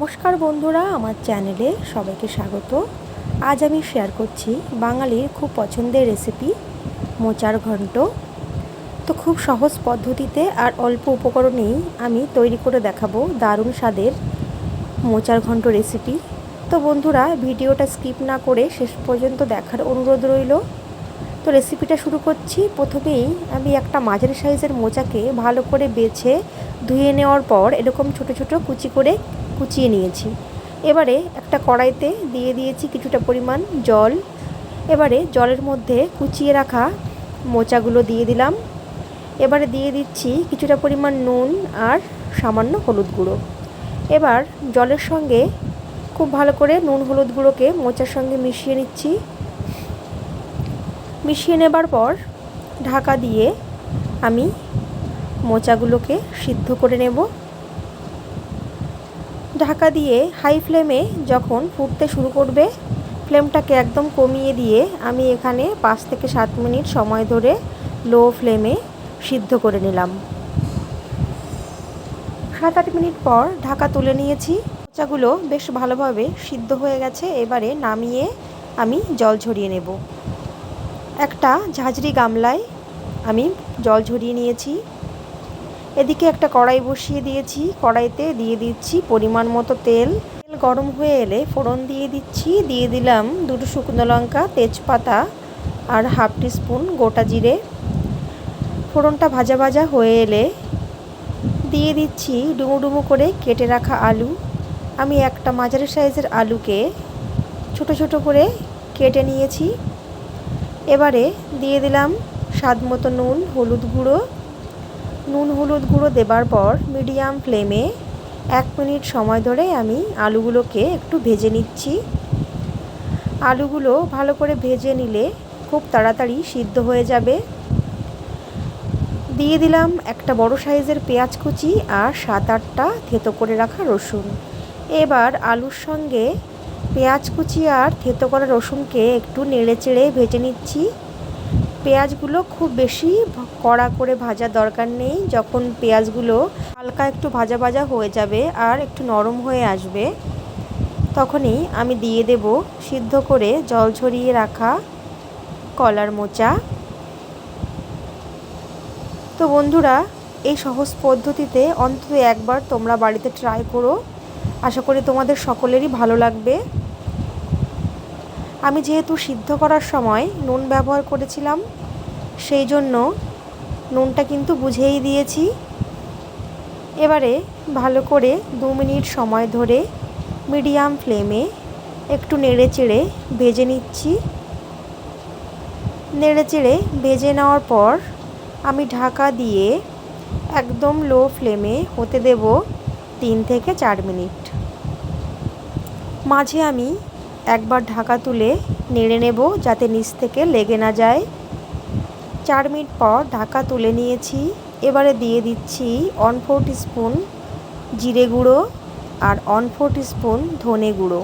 নমস্কার বন্ধুরা, আমার চ্যানেলে সবাইকে স্বাগত। আজ আমি শেয়ার করছি বাঙালির খুব পছন্দের রেসিপি মোচার ঘন্ট। তো খুব সহজ পদ্ধতিতে আর অল্প উপকরণেই আমি তৈরি করে দেখাবো দারুণ স্বাদের মোচার ঘন্ট রেসিপি তো বন্ধুরা, ভিডিওটা স্কিপ না করে শেষ পর্যন্ত দেখার অনুরোধ রইল। তো রেসিপিটা শুরু করছি। প্রথমেই আমি একটা মাঝারি সাইজের মোচাকে ভালো করে বেছে ধুয়ে নেওয়ার পর এরকম ছোট ছোট কুচি করে কুচিয়ে নিয়েছি। এবারে একটা কড়াইতে দিয়ে দিয়েছি কিছুটা পরিমাণ জল। এবারে জলের মধ্যে কুচিয়ে রাখা মোচাগুলো দিয়ে দিলাম। এবারে দিয়ে দিচ্ছি কিছুটা পরিমাণ নুন আর সামান্য হলুদ গুঁড়ো। এবার জলের সঙ্গে খুব ভালো করে নুন হলুদ গুঁড়োকে মোচার সঙ্গে মিশিয়ে নিচ্ছি। মিশিয়ে নেবার পর ঢাকা দিয়ে আমি মোচাগুলোকে সিদ্ধ করে নেব। ঢাকা দিয়ে হাই ফ্লেমে যখন ফুটতে শুরু করবে ফ্লেমটাকে একদম কমিয়ে দিয়ে আমি এখানে পাঁচ থেকে সাত মিনিট সময় ধরে লো ফ্লেমে সিদ্ধ করে নিলাম। সাত আট মিনিট পর ঢাকা তুলে নিয়েছি। মোচাগুলো বেশ ভালোভাবে সিদ্ধ হয়ে গেছে, এবারে নামিয়ে আমি জল ঝরিয়ে নেব। একটা ঝাঁঝরি গামলায় আমি জল ঝরিয়ে নিয়েছি। এদিকে একটা কড়াই বসিয়ে দিয়েছি। কড়াইতে দিয়ে দিচ্ছি পরিমাণ মতো তেল। তেল গরম হয়ে এলে ফোড়ন দিয়ে দিচ্ছি। দিয়ে দিলাম দুটো শুকনো লঙ্কা, তেজপাতা আর হাফ স্পুন গোটা জিরে। ফোড়নটা ভাজা ভাজা হয়ে এলে দিয়ে দিচ্ছি ডুমো ডুমো করে কেটে রাখা আলু। আমি একটা মাঝারি সাইজের আলুকে ছোট ছোট করে কেটে নিয়েছি। এবারে দিয়ে দিলাম স্বাদ মতো নুন, হলুদ গুঁড়ো নুন হলুদ গুঁড়ো দেবার পর মিডিয়াম ফ্লেমে এক মিনিট সময় ধরে আমি আলুগুলোকে একটু ভেজে নিচ্ছি। আলুগুলো ভালো করে ভেজে নিলে খুব তাড়াতাড়ি সিদ্ধ হয়ে যাবে। দিয়ে দিলাম একটা বড় সাইজের পেঁয়াজ কুচি আর সাত আটটা থেতো করে রাখা রসুন। এবার আলুর সঙ্গে পেঁয়াজ কুচি আর থেতো করা রসুনকে একটু নেড়ে চেড়ে ভেজে নিচ্ছি। পেঁয়াজগুলো খুব বেশি কড়া করে ভাজার দরকার নেই। যখন পেঁয়াজগুলো হালকা একটু ভাজা ভাজা হয়ে যাবে আর একটু নরম হয়ে আসবে, তখনই আমি দিয়ে দেব সিদ্ধ করে জল ঝরিয়ে রাখা কলার মোচা। তো বন্ধুরা, এই সহজ পদ্ধতিতে অন্তত একবার তোমরা বাড়িতে ট্রাই করো। আশা করি তোমাদের সকলেরই ভালো লাগবে। আমি যেহেতু সিদ্ধ করার সময় নুন ব্যবহার করেছিলাম সেই জন্য নুনটা কিন্তু বুঝেই দিয়েছি। এবারে ভালো করে দু মিনিট সময় ধরে মিডিয়াম ফ্লেমে একটু নেড়ে চেড়ে ভেজে নিচ্ছি। নেড়ে চেড়ে ভেজে নেওয়ার পর আমি ঢাকা দিয়ে একদম লো ফ্লেমে হতে দেব তিন থেকে চার মিনিট। মাঝে আমি একবার ঢাকা তুলে নেড়ে নেব যাতে নিচ থেকে লেগে না যায়। চার মিনিট পর ঢাকা তুলে নিয়েছি। এবারে দিয়ে দিচ্ছি ওয়ান ফোর স্পুন জিরে গুঁড়ো আর ওয়ান ফোর স্পুন ধনে গুঁড়ো।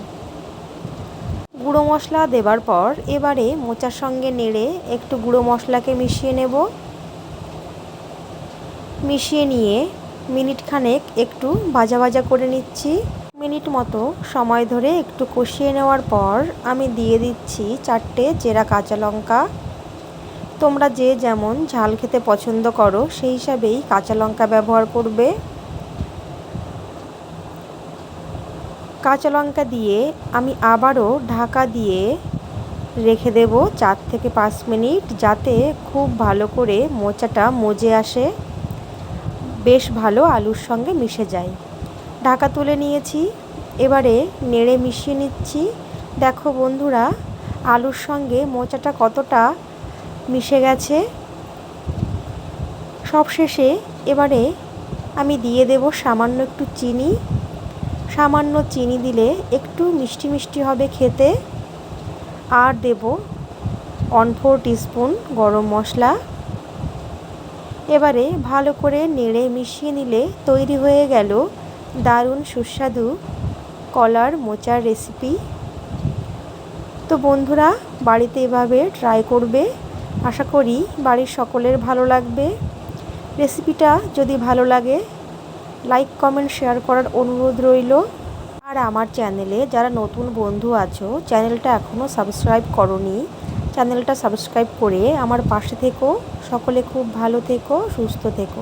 গুঁড়ো মশলা দেবার পর এবারে মোচার সঙ্গে নেড়ে একটু গুঁড়ো মশলাকে মিশিয়ে নেব। মিশিয়ে নিয়ে মিনিট খানেক একটু ভাজা ভাজা করে নিচ্ছি। মিনিট মতো সময় ধরে একটু কষিয়ে নেওয়ার পর আমি দিয়ে দিচ্ছি চারটে চেরা কাঁচা লঙ্কা। তোমরা যে যেমন ঝাল খেতে পছন্দ করো, সেই হিসাবেই কাঁচা লঙ্কা ব্যবহার করবে। কাঁচা লঙ্কা দিয়ে আমি আবারও ঢাকা দিয়ে রেখে দেব চার থেকে পাঁচ মিনিট, যাতে খুব ভালো করে মোচাটা মজে আসে। বেশ ভালো আলুর সঙ্গে মিশে যায়। ঢাকা তুলে নিয়েছি। এবারে নেড়ে মিশিয়ে নিচ্ছি। দেখো বন্ধুরা, আলুর সঙ্গে মোচাটা কতটা মিশে গেছে। সবশেষে এবারে আমি দিয়ে দেব সামান্য একটু চিনি। সামান্য চিনি দিলে একটু মিষ্টি মিষ্টি হবে খেতে। আর দেব ওয়ান ফোর টিস্পুন গরম মশলা। এবারে ভালো করে নেড়ে মিশিয়ে নিলে তৈরি হয়ে গেল দারুণ সুস্বাদু কলার মোচার রেসিপি। তো বন্ধুরা, বাড়িতে এভাবে ট্রাই করবে। আশা করি বাড়ির সকলের ভালো লাগবে। রেসিপিটা যদি ভালো লাগে লাইক কমেন্ট শেয়ার করার অনুরোধ রইল। আর আমার চ্যানেলে যারা নতুন বন্ধু আছো, চ্যানেলটা এখনও সাবস্ক্রাইব করনি, চ্যানেলটা সাবস্ক্রাইব করে আমার পাশে থেকো। সকলে খুব ভালো থেকো, সুস্থ থেকো।